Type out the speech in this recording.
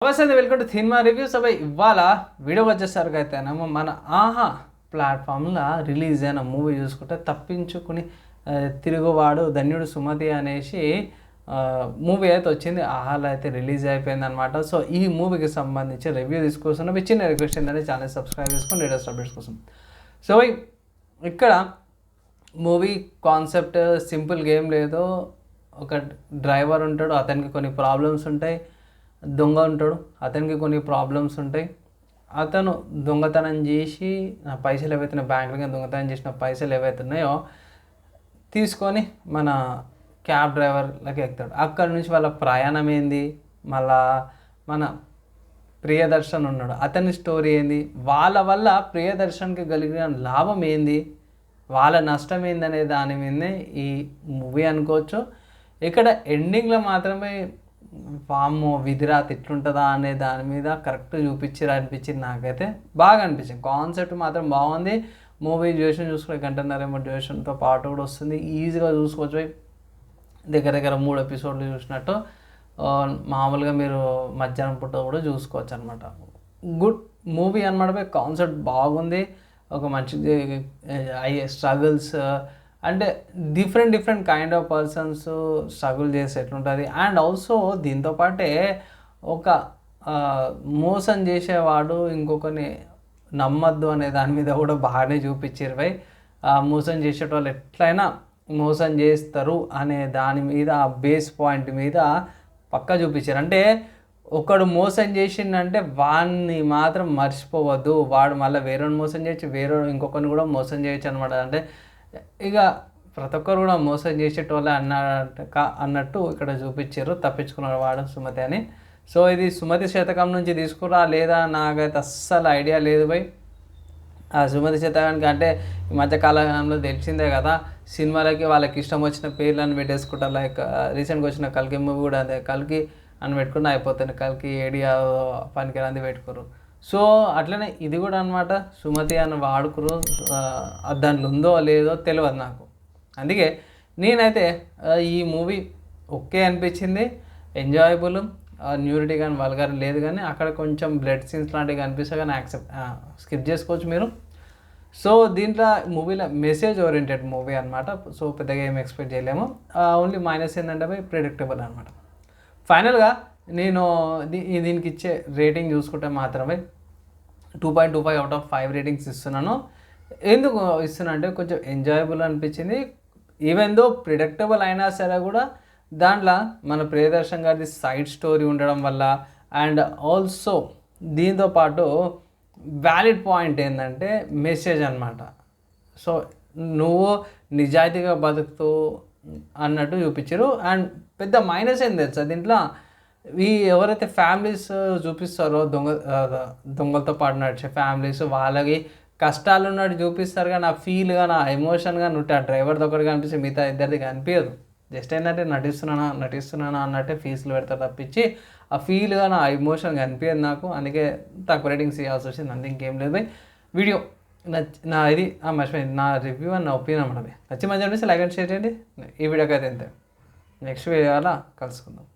నమస్తే welcome to cinema reviews అవి ఇవాళ వీడియో వచ్చేసరికి అయితేనేమో మన ఆహా ప్లాట్ఫామ్లో రిలీజ్ అయిన మూవీ చూసుకుంటే తప్పించుకుని తిరుగువాడు ధన్యుడు సుమతి అనేసి మూవీ అయితే వచ్చింది ఆహాలో అయితే రిలీజ్ అయిపోయింది అనమాట సో ఈ మూవీకి సంబంధించి రివ్యూ తీసుకొస్తున్న చిన్న రిక్వెస్ట్ ఏంటంటే ఛానల్ సబ్స్క్రైబ్ చేసుకొని లేటెస్ట్ అప్డేట్స్ కోసం సో ఇక్కడ మూవీ కాన్సెప్ట్ సింపుల్ గేమ్ లేదు ఒక డ్రైవర్ ఉంటాడు అతనికి కొన్ని ప్రాబ్లమ్స్ ఉంటాయి దొంగ ఉంటాడు. అతనికి కొన్ని ప్రాబ్లమ్స్ ఉంటాయి. అతను దొంగతనం చేసి నా పైసలు ఏవైతే బ్యాంకులకి దొంగతనం చేసిన పైసలు ఏవైతే ఉన్నాయో తీసుకొని మన క్యాబ్ డ్రైవర్లకి ఎక్కుతాడు. అక్కడ నుంచి వాళ్ళ ప్రయాణం ఏంది? మళ్ళా మన ప్రియదర్శన్ ఉన్నాడు. అతని స్టోరీ ఏంది? వాళ్ళ వల్ల ప్రియదర్శన్కి కలిగిన లాభం ఏంది? వాళ్ళ నష్టం ఏందనే దాని మీదనే ఈ మూవీ అనుకోవచ్చు. ఇక్కడ ఎండింగ్లో మాత్రమే ఫామ్ విధిరాత్ ఎట్లుంటుందా అనే దాని మీద కరెక్ట్ చూపించారు అనిపించింది నాకైతే. బాగా అనిపించింది. కాన్సెప్ట్ మాత్రం బాగుంది. మూవీ డ్యూరేషన్ చూసుకునే గంటన్నరేమో డ్యూరేషన్తో పాటు కూడా వస్తుంది. ఈజీగా చూసుకోవచ్చు. దగ్గర దగ్గర మూడు ఎపిసోడ్లు చూసినట్టు మామూలుగా మీరు మధ్యాహ్నం పూట కూడా చూసుకోవచ్చు అనమాట గుడ్ మూవీ అనమాట కాన్సెప్ట్ బాగుంది. ఒక మంచి అయ్యే స్ట్రగుల్స్ అంటే different different kind of persons struggle చేసి ఎట్లుంటుంది అండ్ ఆల్సో దీంతో పాటే ఒక మోసం చేసేవాడు ఇంకొకరిని నమ్మద్దు అనే దాని మీద కూడా బాగానే చూపించారు భయ్. మోసం చేసేటోళ్ళు ఎట్లయినా మోసం చేస్తారు అనే దాని మీద ఆ బేస్ పాయింట్ మీద పక్కా చూపించారు అంటే ఒకడు మోసం చేసిండంటే వాడిని మాత్రం మర్చిపోవద్దు. వాడు మళ్ళీ వేరే మోసం చేయొచ్చు వేరే ఇంకొకరిని కూడా మోసం చేయొచ్చు అనమాట అంటే ఇక ప్రతి ఒక్కరు కూడా మోసం చేసేటోళ్ళే అన్నట్టు కా- అన్నట్టు ఇక్కడ చూపించారు తప్పించుకున్న వాడు సుమతి అని. సో ఇది సుమతి శతకం నుంచి తీసుకురా లేదా నాకైతే అస్సలు ఐడియా లేదు భయ్ ఆ సుమతి శతకానికి అంటే ఈ మధ్య కాలంలో తెలిసిందే కదా సినిమాలకి వాళ్ళకి ఇష్టం వచ్చిన పేర్లను పెట్టేసుకుంటారు లైక్ రీసెంట్గా వచ్చిన కల్కి మూవీ కూడా అదే కల్కి అని పెట్టుకుని అయిపోతుంది కల్కి ఏడియా పనికిరాంది పెట్టుకోరు. సో అట్లనే ఇది కూడా అనమాట సుమతి అని వాడుకురు దాంట్లో ఉందో లేదో తెలియదు నాకు. అందుకే నేనైతే ఈ మూవీ ఓకే అనిపించింది. ఎంజాయబుల్ న్యూరిటీ కానీ వల్గర్ లేదు కానీ అక్కడ కొంచెం బ్లడ్ సీన్స్ లాంటివి కనిపిస్తే కానీ యాక్సెప్ట్ స్కిప్ చేసుకోవచ్చు మీరు. సో దీంట్లో మూవీలో మెసేజ్ ఓరియంటెడ్ మూవీ అనమాట సో పెద్దగా ఏం ఎక్స్పెక్ట్ చేయలేము. ఓన్లీ మైనస్ ఏంటంటే పోయి ప్రిడిక్టబుల్ అనమాట ఫైనల్గా నేను దీ- దీనికి ఇచ్చే రేటింగ్ చూసుకుంటే మాత్రమే two point two five out of five ratings ఇస్తున్నాను. ఎందుకు ఇస్తున్నా అంటే కొంచెం ఎంజాయబుల్ అనిపించింది. ఈవెన్ దో ప్రిడక్టబుల్ అయినా సరే కూడా దాంట్లో మన ప్రియదర్శన్ గారిది సైడ్ స్టోరీ ఉండడం వల్ల అండ్ ఆల్సో దీంతో పాటు వ్యాలిడ్ పాయింట్ ఏంటంటే మెసేజ్ అనమాట సో నువ్వు నిజాయితీగా బతుకుతూ అన్నట్టు చూపించారు. అండ్ పెద్ద మైనస్ ఏం తెలుసా? దీంట్లో ఈ ఎవరైతే ఫ్యామిలీస్ చూపిస్తారో దొంగ దొంగలతో పాటు నడిచే ఫ్యామిలీస్ వాళ్ళకి కష్టాలు ఉన్నట్టు చూపిస్తారు కానీ ఆ ఫీల్గా నా ఎమోషన్గా ఉంటే ఆ డ్రైవర్ది ఒకటి కనిపిస్తే మిగతా ఇద్దరిది కనిపించదు. జస్ట్ ఏంటంటే నటిస్తున్నానా నటిస్తున్నానా అన్నట్టే ఫీజులు పెడతారు తప్పించి ఆ ఫీల్గా నా ఎమోషన్ కనిపించదు నాకు. అందుకే తక్కువ రేటింగ్స్ ఇవ్వాల్సి వచ్చింది. అంత ఇంకేం లేదు వీడియో నచ్చి నా ఇది ఆ, మర్చిపోయింది నా రివ్యూ అని నా ఒపీనియన్ అన్నమాట నచ్చి మంచిగా అనిపిస్తే లైక్ అండ్ షేర్ చేయండి. ఈ వీడియోకి అయితే అంతే నెక్స్ట్ వీడియో అలా కలుసుకుందాం.